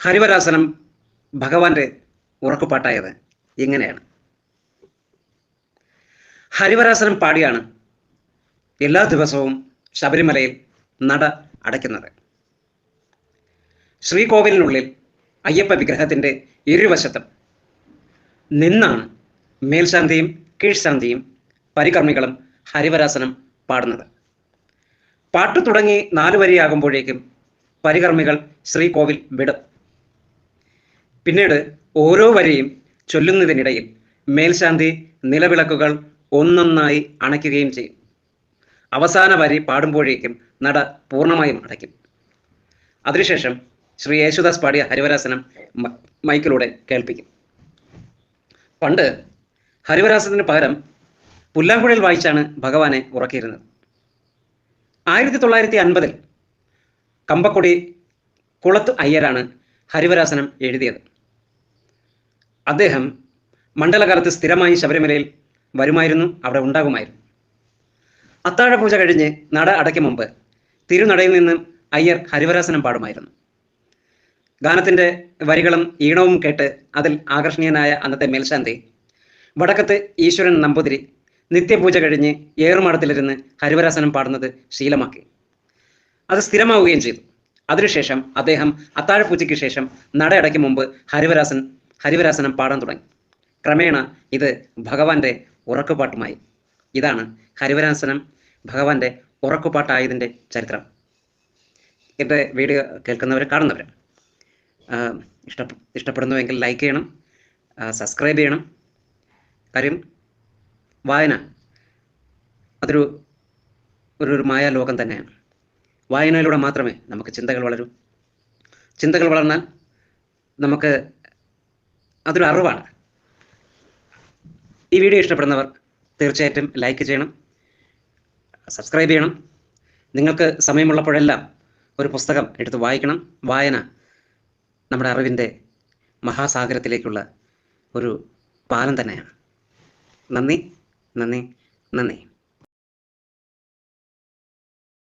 ഹരിവരാസനം ഭഗവാന്റെ ഉറക്കുപാട്ടായത് ഇങ്ങനെയാണ്. ഹരിവരാസനം പാടിയാണ് എല്ലാ ദിവസവും ശബരിമലയിൽ നട അടയ്ക്കുന്നത്. ശ്രീകോവിലിനുള്ളിൽ അയ്യപ്പ വിഗ്രഹത്തിന്റെ ഇരുവശത്തും നിന്നാണ് മേൽശാന്തിയും കീഴ്ശാന്തിയും പരികർമ്മികളും ഹരിവരാസനം പാടുന്നത്. പാട്ട് തുടങ്ങി നാലു വരിയാകുമ്പോഴേക്കും പരികർമ്മികൾ ശ്രീകോവിൽ വിടും. പിന്നീട് ഓരോ വരിയും ചൊല്ലുന്നതിനിടയിൽ മേൽശാന്തി നിലവിളക്കുകൾ ഒന്നൊന്നായി അണയ്ക്കുകയും ചെയ്യും. അവസാന വരി പാടുമ്പോഴേക്കും നട പൂർണമായും അടയ്ക്കും. അതിനുശേഷം ശ്രീ യേശുദാസ് പാടിയ ഹരിവരാസനം മൈക്കിലൂടെ കേൾപ്പിക്കും. പണ്ട് ഹരിവരാസനത്തിന് പകരം പുല്ലാങ്കുഴൽ വായിച്ചാണ് ഭഗവാനെ ഉറക്കിയിരുന്നത്. ആയിരത്തി തൊള്ളായിരത്തി അൻപതിൽ കമ്പക്കൊടി കുളത്ത് അയ്യരാണ് ഹരിവരാസനം എഴുതിയത്. അദ്ദേഹം മണ്ഡലകാലത്ത് സ്ഥിരമായി ശബരിമലയിൽ വരുമായിരുന്നു അവിടെ ഉണ്ടാകുമായിരുന്നു. അത്താഴപൂജ കഴിഞ്ഞ് നട അടയ്ക്കും മുമ്പ് തിരുനടയിൽ നിന്ന് അയ്യർ ഹരിവരാസനം പാടുമായിരുന്നു. ഗാനത്തിന്റെ വരികളും ഈണവും കേട്ട് അതിൽ ആകർഷണീയനായ അന്നത്തെ മേൽശാന്തി വടക്കത്ത് ഈശ്വരൻ നമ്പൂതിരി നിത്യപൂജ കഴിഞ്ഞ് ഏറുമാടത്തിലിരുന്ന് ഹരിവരാസനം പാടുന്നത് ശീലമാക്കി. അത് സ്ഥിരമാവുകയും ചെയ്തു. അതിനുശേഷം അദ്ദേഹം അത്താഴപൂജയ്ക്ക് ശേഷം നട അടയ്ക്കും മുമ്പ് ഹരിവരാസൻ ഹരിവരാസനം പാടാൻ തുടങ്ങി. ക്രമേണ ഇത് ഭഗവാന്റെ ഉറക്കുപാട്ടുമായി ഇതാണ് ഹരിവരാസനം ഭഗവാന്റെ ഉറക്കുപാട്ടായതിന്റെ ചരിത്രം. എന്റെ വീഡിയോ കേൾക്കുന്നവർ കാണുന്നവർ ഇഷ്ട ഇഷ്ടപ്പെടുന്നുവെങ്കിൽ ലൈക്ക് ചെയ്യണം സബ്സ്ക്രൈബ് ചെയ്യണം. കാര്യം വായന അതൊരു ഒരു ഒരു മായാലോകം തന്നെയാണ്. വായനയിലൂടെ മാത്രമേ നമുക്ക് ചിന്തകൾ വളരൂ. ചിന്തകൾ വളർന്നാൽ നമുക്ക് അതൊരു അറിവാണ്. ഈ വീഡിയോ ഇഷ്ടപ്പെടുന്നവർ തീർച്ചയായിട്ടും ലൈക്ക് ചെയ്യണം സബ്സ്ക്രൈബ് ചെയ്യണം. നിങ്ങൾക്ക് സമയമുള്ളപ്പോഴെല്ലാം ഒരു പുസ്തകം എടുത്ത് വായിക്കണം. വായന നമ്മുടെ അറിവിന്റെ മഹാസാഗരത്തിലേക്കുള്ള ഒരു പാലം തന്നെയാണ്. നന്ദി നന്ദി നന്ദി.